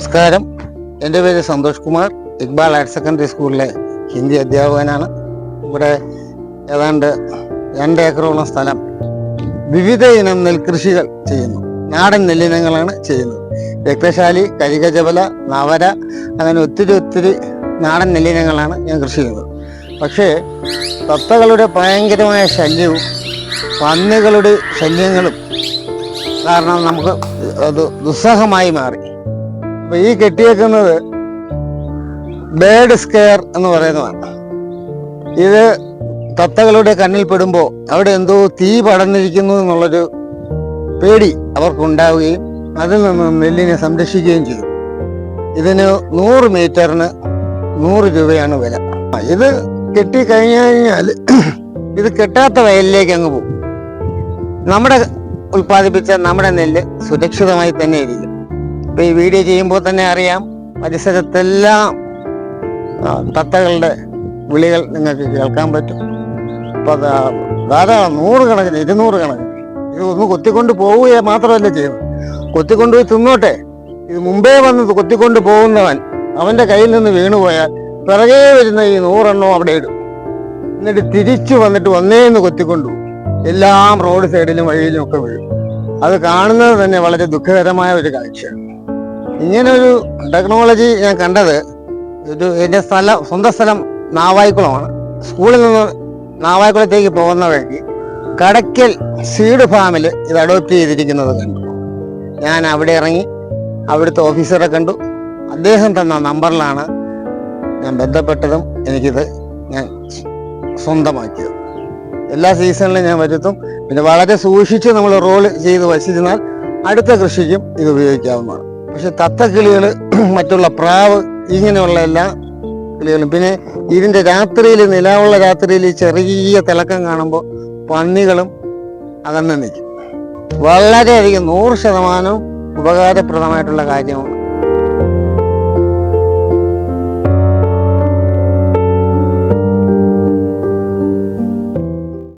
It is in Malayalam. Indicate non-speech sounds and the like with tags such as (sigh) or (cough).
നമസ്കാരം. എന്റെ പേര് സന്തോഷ് കുമാർ. ഇക്ബാൽ ഹയർ സെക്കൻഡറി സ്കൂളിലെ ഹിന്ദി അധ്യാപകനാണ്. ഇവിടെ ഏതാണ്ട് രണ്ട് ഏക്കറോളം സ്ഥലം വിവിധ ഇനം നെൽകൃഷികൾ ചെയ്യുന്നു. നാടൻ നെല്ലിനങ്ങളാണ് ചെയ്യുന്നത്. രക്തശാലി കരികജബല നവര അങ്ങനെ ഒത്തിരി ഒത്തിരി നാടൻ നെല്ലിനങ്ങളാണ് ഞാൻ കൃഷി ചെയ്യുന്നത്. പക്ഷേ തത്തകളുടെ ഭയങ്കരമായ ശല്യവും പന്നികളുടെ ശല്യങ്ങളും കാരണം നമുക്ക് അത് ദുസ്സഹമായി മാറി. അപ്പൊ ഈ കെട്ടിയേക്കുന്നത് ബേഡ് സ്കെയർ എന്ന് പറയുന്നതാണ്. ഇത് തത്തകളുടെ കണ്ണിൽ പെടുമ്പോൾ അവിടെ എന്തോ തീ പടന്നിരിക്കുന്നു എന്നുള്ളൊരു പേടി അവർക്കുണ്ടാവുകയും അതിൽ നിന്ന് നെല്ലിനെ സംരക്ഷിക്കുകയും ചെയ്യും ഇതിന് നൂറ് മീറ്ററിന് നൂറ് രൂപയാണ് വില. ഇത് കെട്ടി കഴിഞ്ഞു കഴിഞ്ഞാൽ ഇത് കെട്ടാത്ത വയലിലേക്ക് അങ്ങ് പോകും. നമ്മുടെ ഉൽപ്പാദിപ്പിച്ച നമ്മുടെ നെല്ല് സുരക്ഷിതമായി തന്നെ ഇരിക്കും. ഇപ്പൊ ഈ വീഡിയോ ചെയ്യുമ്പോൾ തന്നെ അറിയാം പരിസരത്തെല്ലാം തത്തകളുടെ വിളികൾ നിങ്ങൾക്ക് കേൾക്കാൻ പറ്റും. ഇപ്പൊ ധാരാളം നൂറുകണക്കിന് ഇരുന്നൂറ് കണക്കിന് ഇത് ഒന്ന് കൊത്തിക്കൊണ്ട് പോവുക മാത്രമല്ല ചെയ്യുന്നത്. കൊത്തിക്കൊണ്ടുപോയി തിന്നോട്ടെ. ഇത് മുമ്പേ വന്ന് കൊത്തിക്കൊണ്ട് പോകുന്നവൻ അവന്റെ കയ്യിൽ നിന്ന് വീണുപോയാൽ പിറകെ വരുന്ന ഈ നൂറെണ്ണവും അവിടെ ഇടും. എന്നിട്ട് തിരിച്ചു വന്നിട്ട് ഒന്നേന്ന് കൊത്തിക്കൊണ്ടു എല്ലാം റോഡ് സൈഡിലും വഴിയിലും ഒക്കെ വീഴും. അത് കാണുന്നത് തന്നെ വളരെ ദുഃഖകരമായ ഒരു കാഴ്ചയാണ്. ഇങ്ങനെ ഒരു ടെക്നോളജി ഞാൻ കണ്ടത് ഒരു എന്റെ സ്ഥലം സ്വന്തം സ്ഥലം നാവായിക്കുളമാണ്. സ്കൂളിൽ നിന്ന് നാവായിക്കുളത്തേക്ക് പോകുന്ന വഴിക്ക് കടയ്ക്കൽ സീഡ് ഫാമിൽ ഇത് അഡോപ്റ്റ് ചെയ്തിരിക്കുന്നത് കണ്ടു. ഞാൻ അവിടെ ഇറങ്ങി അവിടുത്തെ ഓഫീസറെ കണ്ടു. അദ്ദേഹം തന്ന നമ്പറിലാണ് ഞാൻ ബന്ധപ്പെട്ടതും എനിക്കിത് ഞാൻ സ്വന്തമാക്കിയത്. എല്ലാ സീസണിലും ഞാൻ വരുത്തും. പിന്നെ വളരെ സൂക്ഷിച്ച് നമ്മൾ റോൾ ചെയ്ത് വച്ചിരുന്നാൽ അടുത്ത കൃഷിക്കും ഇത് ഉപയോഗിക്കാവുന്നതാണ്. പക്ഷെ തത്തക്കിളികൾ (clears throat) മറ്റുള്ള പ്രാവ് ഇങ്ങനെയുള്ള എല്ലാ കിളികളും. പിന്നെ ഇതിന്റെ രാത്രിയിൽ നിലാവുള്ള രാത്രിയിൽ ചെറിയ തിളക്കം കാണുമ്പോൾ പന്നികളും അകന്ന് നിൽക്കും. വളരെയധികം നൂറ് ശതമാനവും ഉപകാരപ്രദമായിട്ടുള്ള കാര്യമാണ്